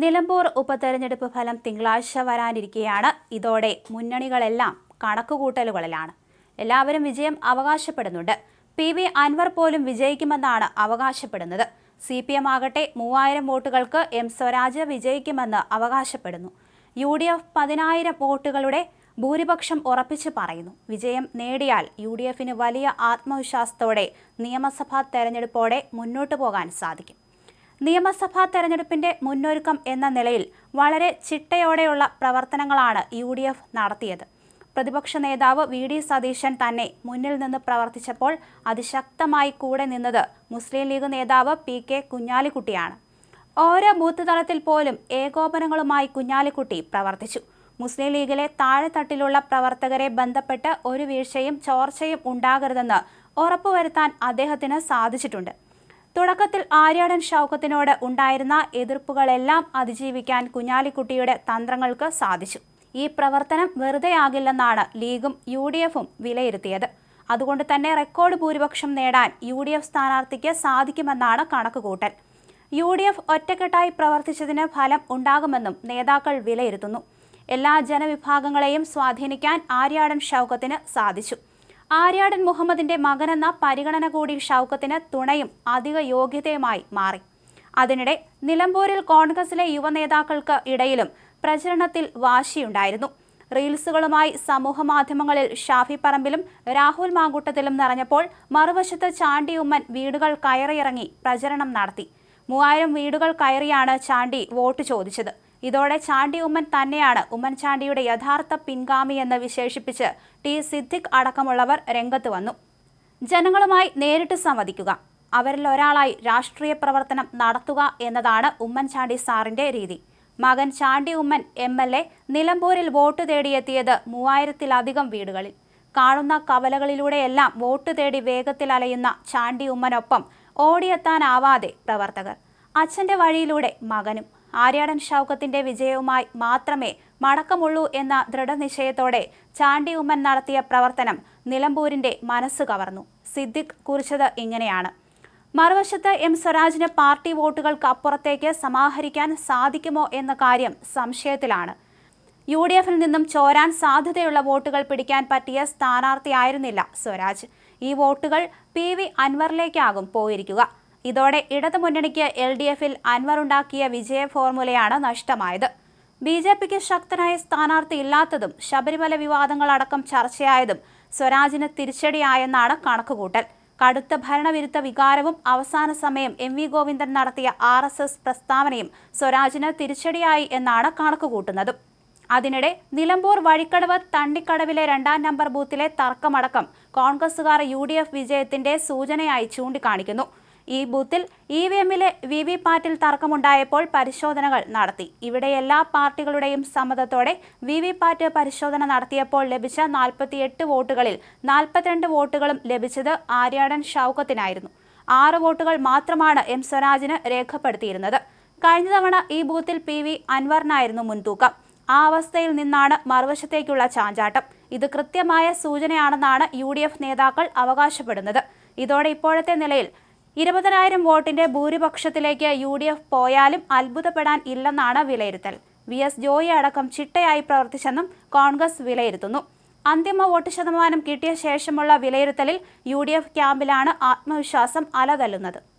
നിലമ്പൂർ ഉപതെരഞ്ഞെടുപ്പ് ഫലം തിങ്കളാഴ്ച വരാനിരിക്കുകയാണ് ഇതോടെ മുന്നണികളെല്ലാം കണക്കുകൂട്ടലുകളിലാണ്. എല്ലാവരും വിജയം അവകാശപ്പെടുന്നുണ്ട്. പി വി അൻവർ പോലും വിജയിക്കുമെന്നാണ് അവകാശപ്പെടുന്നത്. സി പി എം ആകട്ടെ മൂവായിരം വോട്ടുകൾക്ക് എം സ്വരാജ് വിജയിക്കുമെന്ന് അവകാശപ്പെടുന്നു. യു ഡി എഫ് പതിനായിരം വോട്ടുകളുടെ ഭൂരിപക്ഷം ഉറപ്പിച്ച് പറയുന്നു. വിജയം നേടിയാൽ യു ഡി എഫിന് വലിയ ആത്മവിശ്വാസത്തോടെ നിയമസഭാ തെരഞ്ഞെടുപ്പോടെ മുന്നോട്ടു പോകാൻ സാധിക്കും. നിയമസഭാ തെരഞ്ഞെടുപ്പിന്റെ മുന്നൊരുക്കം എന്ന നിലയിൽ വളരെ ചിട്ടയോടെയുള്ള പ്രവർത്തനങ്ങളാണ് യു ഡി എഫ് നടത്തിയത്. പ്രതിപക്ഷ നേതാവ് വി ഡി സതീശൻ തന്നെ മുന്നിൽ നിന്ന് പ്രവർത്തിച്ചപ്പോൾ അതിശക്തമായി കൂടെ നിന്നത് മുസ്ലിം ലീഗ് നേതാവ് പി കെ കുഞ്ഞാലിക്കുട്ടിയാണ്. ഓരോ ബൂത്ത് തലത്തിൽ പോലും ഏകോപനങ്ങളുമായി കുഞ്ഞാലിക്കുട്ടി പ്രവർത്തിച്ചു. മുസ്ലിം ലീഗിലെ താഴെത്തട്ടിലുള്ള പ്രവർത്തകരെ ബന്ധപ്പെട്ട് ഒരു വീഴ്ചയും ചോർച്ചയും ഉണ്ടാകരുതെന്ന് ഉറപ്പുവരുത്താൻ അദ്ദേഹത്തിന് സാധിച്ചിട്ടുണ്ട്. തുടക്കത്തിൽ ആര്യാടൻ ഷൗക്കത്തിനോട് ഉണ്ടായിരുന്ന എതിർപ്പുകളെല്ലാം അതിജീവിക്കാൻ കുഞ്ഞാലിക്കുട്ടിയുടെ തന്ത്രങ്ങൾക്ക് സാധിച്ചു. ഈ പ്രവർത്തനം വെറുതെയാകില്ലെന്നാണ് ലീഗും യു ഡി എഫും വിലയിരുത്തിയത്. അതുകൊണ്ട് തന്നെ റെക്കോർഡ് ഭൂരിപക്ഷം നേടാൻ യു ഡി എഫ് സ്ഥാനാർത്ഥിക്ക് സാധിക്കുമെന്നാണ് കണക്കുകൂട്ടൽ. യു ഡി എഫ് ഒറ്റക്കെട്ടായി പ്രവർത്തിച്ചതിന് ഫലം ഉണ്ടാകുമെന്നും നേതാക്കൾ വിലയിരുത്തുന്നു. എല്ലാ ജനവിഭാഗങ്ങളെയും സ്വാധീനിക്കാൻ ആര്യാടൻ ഷൗക്കത്തിന് സാധിച്ചു. ആര്യാടൻ മുഹമ്മദിന്റെ മകനെന്ന പരിഗണന കൂടി ഷൗക്കത്തിന് തുണയും അധിക യോഗ്യതയുമായി മാറി. അതിനിടെ നിലമ്പൂരിൽ കോൺഗ്രസിലെ യുവനേതാക്കൾക്ക് ഇടയിലും പ്രചരണത്തിൽ വാശിയുണ്ടായിരുന്നു. റീൽസുകളുമായി സമൂഹ മാധ്യമങ്ങളിൽ ഷാഫി പറമ്പിലും രാഹുൽ മാങ്കൂട്ടത്തിലും നിറഞ്ഞപ്പോൾ മറുവശത്ത് ചാണ്ടി ഉമ്മൻ വീടുകൾ കയറിയിറങ്ങി പ്രചരണം നടത്തി. മൂവായിരം വീടുകൾ കയറിയാണ് ചാണ്ടി വോട്ട് ചോദിച്ചത്. ഇതോടെ ചാണ്ടി ഉമ്മൻ തന്നെയാണ് ഉമ്മൻചാണ്ടിയുടെ യഥാർത്ഥ പിൻഗാമി എന്ന് വിശേഷിപ്പിച്ച് ടി സിദ്ദിഖ് അടക്കമുള്ളവർ രംഗത്ത് വന്നു. ജനങ്ങളുമായി നേരിട്ട് സംവദിക്കുക അവരിൽ ഒരാളായി രാഷ്ട്രീയ പ്രവർത്തനം നടത്തുക എന്നതാണ് ഉമ്മൻചാണ്ടി സാറിന്റെ രീതി. മകൻ Chandy Oommen M L A നിലമ്പൂരിൽ വോട്ട് തേടിയെത്തിയത് മൂവായിരത്തിലധികം വീടുകളിൽ. കാണുന്ന കവലകളിലൂടെയെല്ലാം വോട്ട് തേടി വേഗത്തിൽ അലയുന്ന ചാണ്ടി ഉമ്മനൊപ്പം ഓടിയെത്താനാവാതെ പ്രവർത്തകർ. അച്ഛന്റെ വഴിയിലൂടെ മകനും ആര്യാടൻ ഷൗക്കത്തിന്റെ വിജയവുമായി മാത്രമേ മടക്കമുള്ളൂ എന്ന ദൃഢനിശ്ചയത്തോടെ ചാണ്ടി ഉമ്മൻ നടത്തിയ പ്രവർത്തനം നിലമ്പൂരിന്റെ മനസ്സ് കവർന്നു. സിദ്ദിഖ് കുറിച്ചത് ഇങ്ങനെയാണ്. മറുവശത്ത് എം സ്വരാജിന് പാർട്ടി വോട്ടുകൾക്ക് അപ്പുറത്തേക്ക് സമാഹരിക്കാൻ സാധിക്കുമോ എന്ന കാര്യം സംശയത്തിലാണ്. യു ഡി എഫിൽ നിന്നും ചോരാൻ സാധ്യതയുള്ള വോട്ടുകൾ പിടിക്കാൻ പറ്റിയ സ്ഥാനാർത്ഥിയായിരുന്നില്ല സ്വരാജ്. ഈ വോട്ടുകൾ പി വി അൻവറിലേക്കാകും പോയിരിക്കുക. ഇതോടെ ഇടതു മുന്നണിക്ക് എൽ ഡി എഫിൽ അൻവർ ഉണ്ടാക്കിയ വിജയ ഫോർമുലയാണ് നഷ്ടമായത്. ബി ജെ പിക്ക് ശക്തനായ സ്ഥാനാർത്ഥി ഇല്ലാത്തതും ശബരിമല വിവാദങ്ങളടക്കം ചർച്ചയായതും സ്വരാജിന് തിരിച്ചടിയായെന്നാണ് കണക്കുകൂട്ടൽ. കടുത്ത ഭരണവിരുദ്ധ വികാരവും അവസാന സമയം എം വി ഗോവിന്ദൻ നടത്തിയ ആർ എസ് എസ് പ്രസ്താവനയും സ്വരാജിന് തിരിച്ചടിയായി എന്നാണ് കണക്കുകൂട്ടുന്നത്. അതിനിടെ നിലമ്പൂർ വഴിക്കടവ് തണ്ടിക്കടവിലെ രണ്ടാം നമ്പർ ബൂത്തിലെ തർക്കമടക്കം കോൺഗ്രസുകാർ യു ഡി എഫ് വിജയത്തിന്റെ സൂചനയായി ചൂണ്ടിക്കാണിക്കുന്നു. ഈ ബൂത്തിൽ ഇ വി എമ്മിലെ വി വി പാറ്റിൽ തർക്കമുണ്ടായപ്പോൾ പരിശോധനകൾ നടത്തി. ഇവിടെ എല്ലാ പാർട്ടികളുടെയും സമ്മതത്തോടെ വി വി പാറ്റ് പരിശോധന നടത്തിയപ്പോൾ ലഭിച്ച നാൽപ്പത്തിയെട്ട് വോട്ടുകളിൽ നാൽപ്പത്തിരണ്ട് വോട്ടുകളും ലഭിച്ചത് ആര്യാടൻ ഷൗക്കത്തിനായിരുന്നു. ആറ് വോട്ടുകൾ മാത്രമാണ് എം സ്വരാജിന് രേഖപ്പെടുത്തിയിരുന്നത്. കഴിഞ്ഞ തവണ ഈ ബൂത്തിൽ പി വി അൻവറിനായിരുന്നു മുൻതൂക്കം. ആ അവസ്ഥയിൽ നിന്നാണ് മറുവശത്തേക്കുള്ള ചാഞ്ചാട്ടം. ഇത് കൃത്യമായ സൂചനയാണെന്നാണ് യു നേതാക്കൾ അവകാശപ്പെടുന്നത്. ഇതോടെ ഇപ്പോഴത്തെ നിലയിൽ ഇരുപതിനായിരം വോട്ടിന്റെ ഭൂരിപക്ഷത്തിലേക്ക് യു ഡി എഫ് പോയാലും അത്ഭുതപ്പെടാൻ ഇല്ലെന്നാണ് വിലയിരുത്തൽ. വി എസ് ജോയി അടക്കം ചിട്ടയായി പ്രവർത്തിച്ചെന്നും കോൺഗ്രസ് വിലയിരുത്തുന്നു. അന്തിമ വോട്ട് ശതമാനം കിട്ടിയ ശേഷമുള്ള വിലയിരുത്തലിൽ യു ഡി എഫ് ക്യാമ്പിലാണ് ആത്മവിശ്വാസം അലതല്ലുന്നത്.